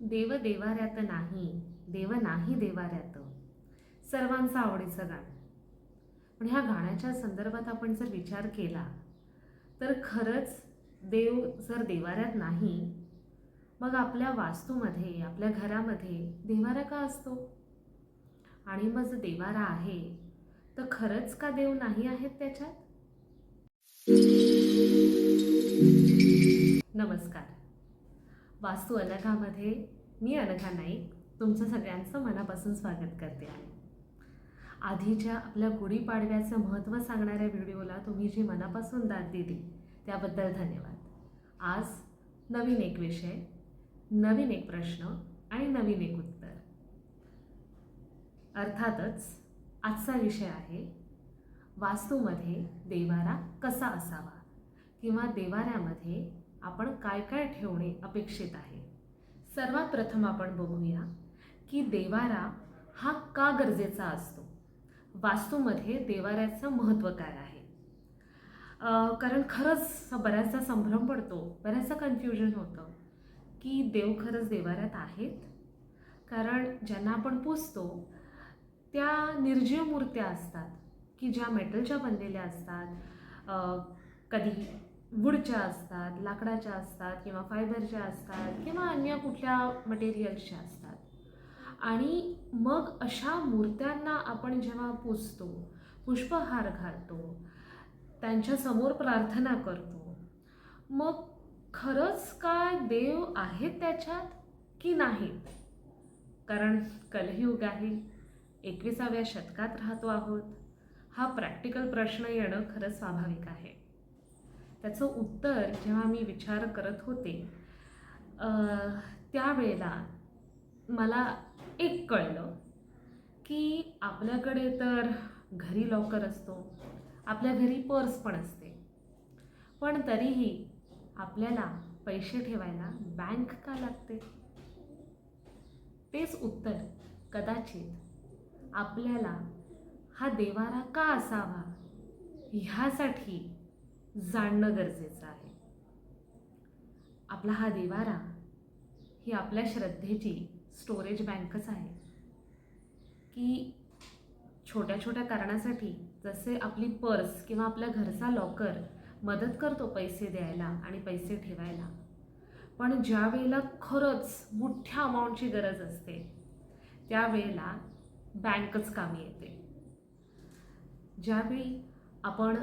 देव देवाऱ्यात नाही देव नाही देवाऱ्यात. सर्वांचं आवडीचं गाणं. पण ह्या गाण्याच्या संदर्भात आपण जर विचार केला तर खरंच देव जर देवाऱ्यात नाही मग आपल्या वास्तूमध्ये आपल्या घरामध्ये देवारा का असतो? आणि मग जर देवारा आहे तर खरंच का देव नाही आहेत त्याच्यात? नमस्कार. वास्तू अनघामध्ये मी अनघा नाईक तुमचं सगळ्यांचं मनापासून स्वागत करते. आहे आधीच्या आपल्या गुढीपाडव्याचं महत्त्व सांगणाऱ्या व्हिडिओला तुम्ही जी मनापासून दाद दिली त्याबद्दल धन्यवाद. आज नवीन एक विषय नवीन एक प्रश्न आणि नवीन एक उत्तर. अर्थातच आजचा विषय आहे वास्तूमध्ये देवारा कसा असावा किंवा देवाऱ्यामध्ये आपण काय काय ठेवणे अपेक्षित आहे? सर्वात प्रथम आपण बघूया की देवारा हा का गरजेचा असतो? वास्तूमध्ये देवाऱ्याचं महत्त्व काय आहे? कारण खरंच बऱ्याचदा संभ्रम पडतो बऱ्याचदा कन्फ्युजन होतं की देव खरंच देवाऱ्यात आहेत? कारण ज्यांना आपण पुजतो त्या निर्जीव मूर्त्या असतात की ज्या मेटलच्या बनलेल्या असतात. कधी वूडच्या असतात लाकडाच्या असतात किंवा फायबरच्या असतात किंवा अन्य कुठल्या मटेरियल्सच्या असतात. आणि मग अशा मूर्त्यांना आपण जेव्हा पुजतो पुष्पहार घालतो त्यांच्यासमोर प्रार्थना करतो मग खरंच काय देव आहेत त्याच्यात की नाहीत कारण कलयुग आहे एकविसाव्या शतकात राहतो आहोत. हा प्रॅक्टिकल प्रश्न येणं खरंच स्वाभाविक आहे. त्याचं उत्तर जेव्हा मी विचार करत होते त्यावेळेला मला एक कळलं की आपल्याकडे तर घरी लॉकर असतो आपल्या घरी पर्स पण असते पण तरीही आपल्याला पैसे ठेवायला बँक का लागते? तेच उत्तर कदाचित आपल्याला हा देवारा का असावा? ह्यासाठी जाणणं गरजेचं आहे. आपला हा देवारा ही आपल्या श्रद्धेची स्टोरेज बँकच आहे. की छोट्या छोट्या कारणासाठी जसे आपली पर्स किंवा आपल्या घरचा लॉकर मदत करतो पैसे द्यायला आणि पैसे ठेवायला. पण ज्या वेळेला खरंच मोठ्या अमाऊंटची गरज असते त्यावेळेला बँकच कामी येते. ज्यावेळी आपण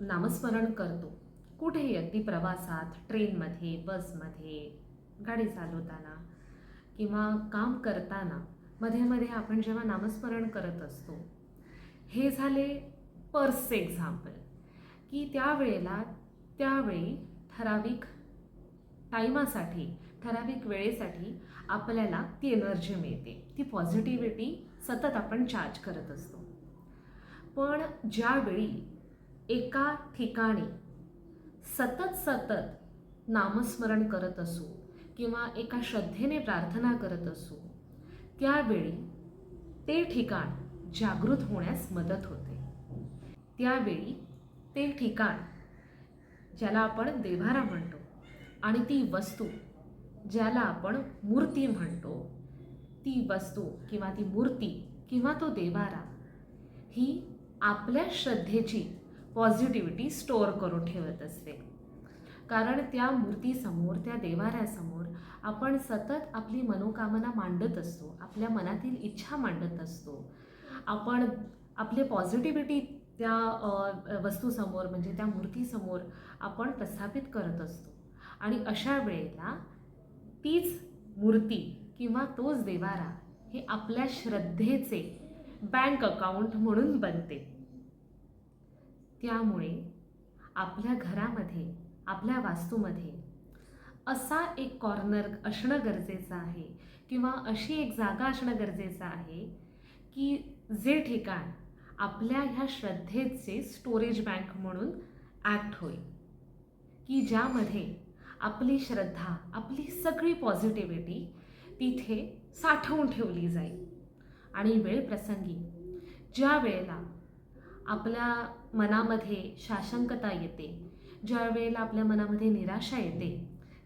नामस्मरण करतो. कुठेही अगदी प्रवासात ट्रेनमध्ये बसमध्ये गाडी चालवताना किंवा काम करताना मध्ये मध्ये आपण जेव्हा नामस्मरण करत असतो हे झाले पर्सचे एक्झाम्पल की त्यावेळेला त्यावेळी ठराविक टाईमासाठी ठराविक वेळेसाठी आपल्याला ती एनर्जी मिळते. ती पॉझिटिव्हिटी सतत आपण चार्ज करत असतो. पण ज्यावेळी एका ठिकाणी सतत सतत नामस्मरण करत असू किंवा एका श्रद्धेने प्रार्थना करत असू त्यावेळी ते ठिकाण जागृत होण्यास मदत होते. त्यावेळी ते ठिकाण ज्याला आपण देव्हारा म्हणतो आणि ती वस्तू ज्याला आपण मूर्ती म्हणतो ती वस्तू किंवा ती मूर्ती किंवा तो देवारा ही आपल्या श्रद्धेची पॉझिटिव्हिटी स्टोअर करून ठेवत असते कारण त्या मूर्तीसमोर त्या देवाऱ्यासमोर आपण सतत आपली मनोकामना मांडत असतो आपल्या मनातील इच्छा मांडत असतो. आपण आपले पॉझिटिव्हिटी त्या वस्तूसमोर म्हणजे त्या मूर्तीसमोर आपण प्रस्थापित करत असतो. आणि अशा वेळेला तीच मूर्ती किंवा तोच देवारा हे आपल्या श्रद्धेचे बँक अकाउंट म्हणून बनते. त्यामुळे आपल्या घरामध्ये आपल्या वास्तूमध्ये असा एक कॉर्नर असणं गरजेचं आहे किंवा अशी एक जागा असणं गरजेचं आहे की जे ठिकाण आपल्या ह्या श्रद्धेचे स्टोरेज बँक म्हणून ॲक्ट होईल. की ज्यामध्ये आपली श्रद्धा आपली सगळी पॉझिटिव्हिटी तिथे साठवून ठेवली जाईल. आणि वेळ प्रसंगी ज्या वेळेला आपल्या मनामध्ये शाशंकता येते. ज्या वेळेला आपल्या मनामध्ये निराशा येते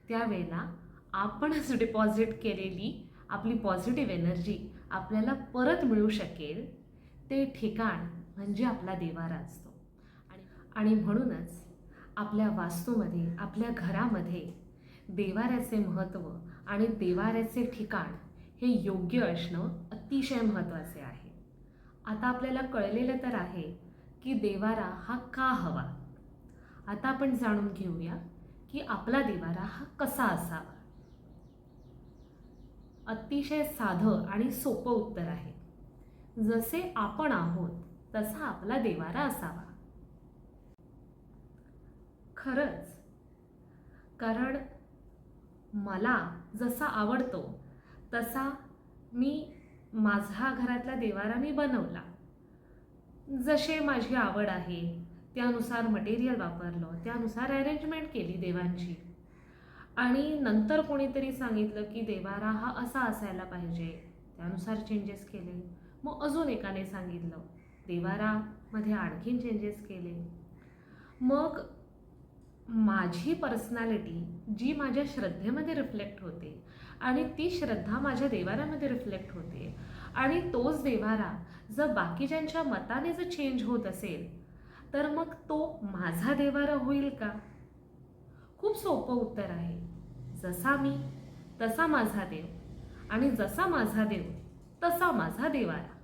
त्यावेळेला आपणच डिपॉझिट केलेली आपली पॉझिटिव्ह एनर्जी आपल्याला परत मिळू शकेल ते ठिकाण म्हणजे आपला देवारा असतो आणि आणि म्हणूनच आपल्या वास्तूमध्ये आपल्या घरामध्ये देवाऱ्याचे महत्त्व आणि देवाऱ्याचे ठिकाण हे योग्य असणं अतिशय महत्त्वाचे आहे. आता आपल्याला कळलेलं तर आहे की देवारा हा का हवा? आता आपण जाणून घेऊया की आपला देवारा हा कसा असावा. अतिशय साधं आणि सोपं उत्तर आहे. जसे आपण आहोत तसा आपला देवारा असावा. खरंच. कारण मला जसा आवडतो तसा मी माझा घरातला देवारा मी बनवला. जसे माझी आवड आहे त्यानुसार मटेरियल वापरलं त्यानुसार अरेंजमेंट केली देवांची. आणि नंतर कोणीतरी सांगितलं की देवारा हा असा असायला पाहिजे. त्यानुसार चेंजेस केले. मग अजून एकाने सांगितलं देवारामध्ये आणखीन चेंजेस केले. मग माझी पर्सनॅलिटी जी माझ्या श्रद्धेमध्ये रिफ्लेक्ट होते आणि ती श्रद्धा माझ्या देवारामध्ये रिफ्लेक्ट होते. आणि तोच देवारा जर बाकीच्यांच्या मताने जर चेंज होत असेल तर मग तो माझा देवारा होईल का? खूप सोपं उत्तर आहे. जसा मी तसा माझा देव. आणि जसा माझा देव तसा माझा देवारा.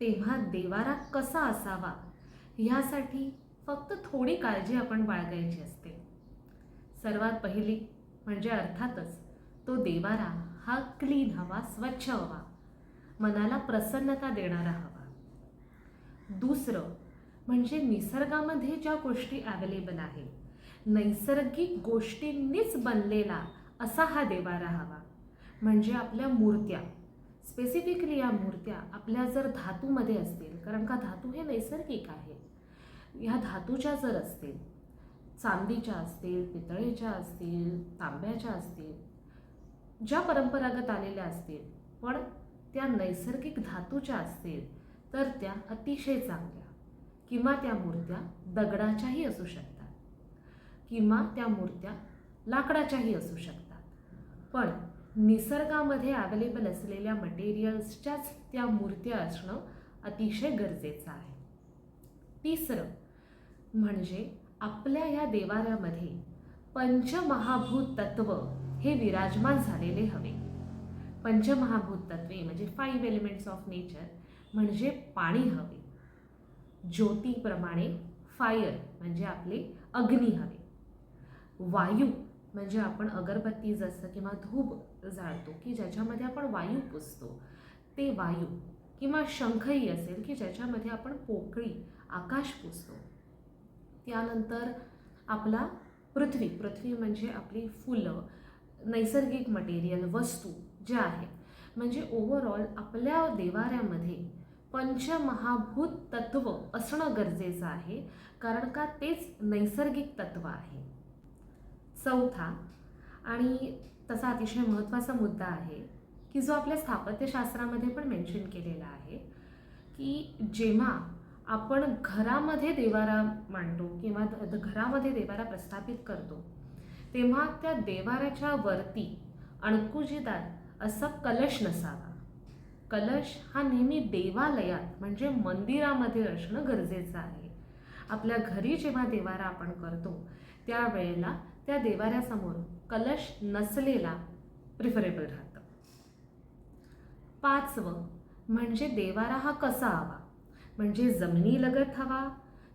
तेव्हा देवारा कसा असावा ह्यासाठी फक्त थोडी काळजी आपण बाळगायची असते. सर्वात पहिली म्हणजे अर्थातच तो देवारा हा क्लीन हवा स्वच्छ हवा. मनाला प्रसन्नता देणारा हवा. दुसरं म्हणजे निसर्गामध्ये ज्या गोष्टी अवेलेबल आहेत नैसर्गिक गोष्टींनीच बनलेला असा हा देवारा हवा. म्हणजे आपल्या मूर्त्या स्पेसिफिकली या मूर्त्या आपल्या जर धातूमध्ये असतील कारण का धातू हे नैसर्गिक आहे. ह्या धातूच्या जर असतील चांदीच्या असतील पितळेच्या असतील तांब्याच्या असतील ज्या परंपरागत आलेल्या असतील पण त्या नैसर्गिक धातूच्या असतील तर त्या अतिशय चांगल्या. किंवा त्या मूर्त्या दगडाच्याही असू शकतात. किंवा त्या मूर्त्या लाकडाच्याही असू शकतात. पण निसर्गामध्ये अवेलेबल असलेल्या मटेरियल्सच्याच त्या मूर्त्या असणं अतिशय गरजेचं आहे. तिसरं म्हणजे आपल्या या देवाऱ्यामध्ये पंचमहाभूत तत्व हे विराजमान झालेले हवे. पंचमहाभूत तत्वे म्हणजे फाईव्ह एलिमेंट्स ऑफ नेचर म्हणजे पाणी हवे. ज्योतीप्रमाणे फायर म्हणजे आपले अग्नी हवे. वायू म्हणजे आपण अगरबत्ती जसं किंवा धूप जाळतो की ज्याच्यामध्ये आपण वायू पुसतो ते वायू. किंवा शंखही असेल की ज्याच्यामध्ये आपण पोकळी आकाश पुसतो. त्यानंतर आपला पृथ्वी. पृथ्वी म्हणजे आपली फुलं नैसर्गिक मटेरियल वस्तू. जे आहे. म्हणजे ओव्हरऑल आपल्या देवाऱ्यामध्ये पंचमहाभूत तत्व असणं गरजेचं आहे. कारण का? तेच नैसर्गिक तत्व आहे. चौथा आणि तसा अतिशय महत्त्वाचा मुद्दा आहे की जो आपल्या स्थापत्यशास्त्रामध्ये पण मेन्शन केलेला आहे की जेव्हा आपण घरामध्ये देवारा मांडतो किंवा घरामध्ये देवारा प्रस्थापित करतो तेव्हा त्या देवाऱ्याच्या वरती अणकुजीदार असा कलश नसावा. कलश हा नेहमी देवालयात म्हणजे मंदिरामध्ये असणं गरजेचं आहे. आपल्या घरी जेव्हा देवारा आपण करतो त्यावेळेला त्या देवाऱ्यासमोर कलश नसलेला प्रिफरेबल राहतं. पाचवं म्हणजे देवारा हा कसा हवा म्हणजे जमिनीलगत हवा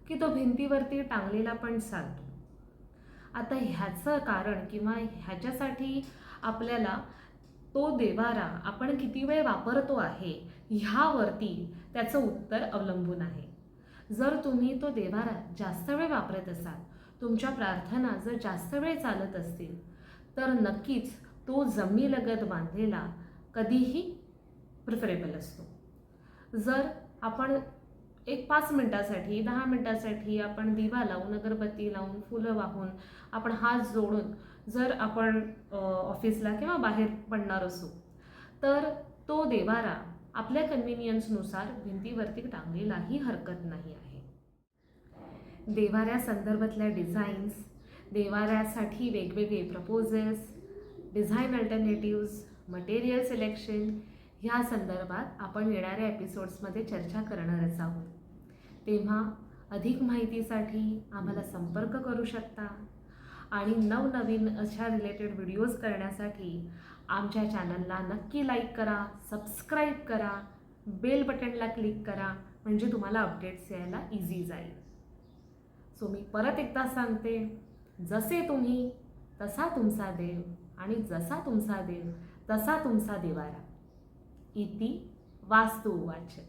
की तो भिंतीवरती टांगलेला पण चालतो? आता ह्याचं कारण किंवा ह्याच्यासाठी आपल्याला तो देवारा आपण किती वेळ वापरतो आहे ह्यावरती त्याचं उत्तर अवलंबून आहे. जर तुम्ही तो देवारा जास्त वेळ वापरत असाल तुमच्या प्रार्थना जर जास्त वेळ चालत असतील तर नक्कीच तो जमीलगत बांधलेला कधीही प्रिफरेबल असतो. जर आपण एक पाच मिनटासाठी दहा मिनटासाठी आपण दिवा लावून अगरबत्ती लावून फुलं वाहून आपण हात जोडून जर आपण ऑफिसला किंवा बाहेर पडणार असू तर तो देवारा आपल्या कन्व्हिनियन्सनुसार भिंतीवरती टांगलेलाही हरकत नाही आहे. देवाऱ्या संदर्भातल्या डिझाईन्स देवाऱ्यासाठी वेगवेगळे proposals design alternatives material selection ह्या संदर्भात आपण येणाऱ्या एपिसोड्समध्ये चर्चा करणारच आहोत. तेव्हा अधिक माहितीसाठी आम्हाला संपर्क करू शकता. आणि नवनवीन अशा रिलेटेड व्हिडिओज करण्यासाठी आमच्या चॅनलला नक्की लाईक करा सबस्क्राईब करा बेल बटनला क्लिक करा म्हणजे तुम्हाला अपडेट्स यायला इझी जाईल. सो मी परत एकदा सांगते जसे तुम्ही तसा तुमचा देव आणि जसा तुमचा देव तसा तुमचा देवारा. इति वास्तुवाच.